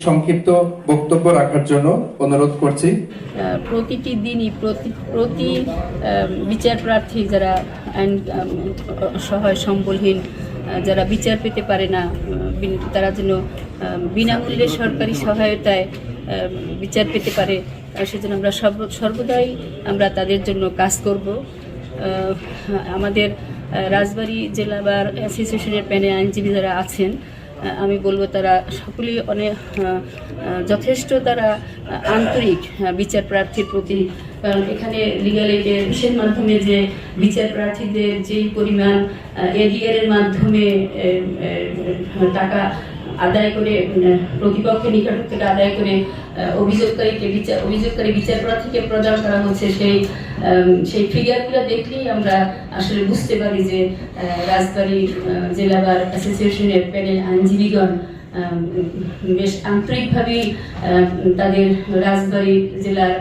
সংক্ষিপ্ত বক্তব্য রাখার জন্য অনুরোধ করছি। প্রতিটি দিনই প্রতি প্রতি বিচার প্রার্থী যারা আইন আম, অসহায় সম্বলহীন যারা বিচার পেতে পারে না তারা যেন বিনামূল্যে সরকারি সহায়তায় বিচার পেতে পারে সেজন্য আমরা সর্ব- সর্বদাই আমরা তাদের জন্য কাজ করব। আমাদের রাজবাড়ী জেলা বার অ্যাসোসিয়েশনের প্যানে আইনজীবী যারা আছেন আমি বলব তারা সকলেই অনেক যথেষ্ট তারা আন্তরিক বিচার প্রার্থীর প্রতি। কারণ এখানে লিগাল এডের মাধ্যমে যে বিচার প্রার্থীদের যেই পরিমাণ এডিআরের মাধ্যমে টাকা আদায় করে প্রতিপক্ষের নিকট থেকে আদায় করে অভিযোগকারীকে বিচার অভিযোগকারী বিচার প্রার্থীকে প্রদান করা হচ্ছে সেই সেই ফিগারগুলো দেখলেই আমরা আসলে বুঝতে পারি যে আহ, রাজবাড়ী জেলা বার অ্যাসোসিয়েশনের প্যানেল আইনজীবীগণ বেশ আন্তরিকভাবেই তাদের রাজবাড়ী জেলার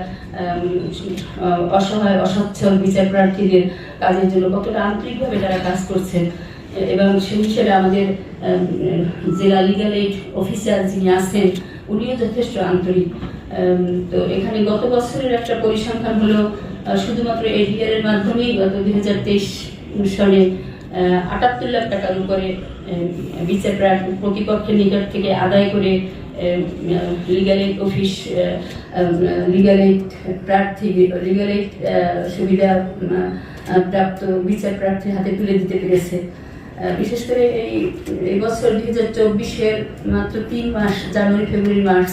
অসহায় অসচ্ছল বিচার প্রার্থীদের কাজের জন্য কতটা আন্তরিকভাবে তারা কাজ করছেন। এবং সে হিসেবে আমাদের জেলা লিগাল এইড অফিসার যিনি আছেন, উনিও যথেষ্ট আন্তরিক। তো এখানে গত বছরের একটা পরিসংখ্যান হলো শুধুমাত্র এডিআর এর মাধ্যমেই গত দুই হাজার তেইশ সালে আটাত্তর লাখ টাকার উপরে বিচার প্রতিপক্ষের নিকট থেকে আদায় করে legal aid office legal aid প্রার্থী লিগাল এইড সুবিধা প্রাপ্ত বিচার প্রার্থীর হাতে তুলে দিতে পেরেছে। বিশেষ করে এই এই বছর দুই হাজার চব্বিশের মাত্র তিন মাস জানুয়ারি ফেব্রুয়ারি মার্চ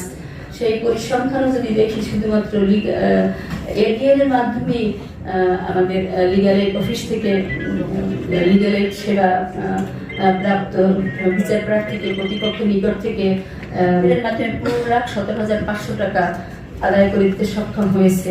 সেই পরিসংখ্যানও যদি দেখি শুধুমাত্র এডিএল এর মাধ্যমেই আহ, আমাদের লিগাল এইড অফিস থেকে লিগাল এইড সেবা প্রাপ্ত বিচার প্রার্থীকে প্রতিপক্ষের নিকট থেকে মাধ্যমে পনেরো লাখ সতেরো হাজার পাঁচশো টাকা আদায় করে দিতে সক্ষম হয়েছে।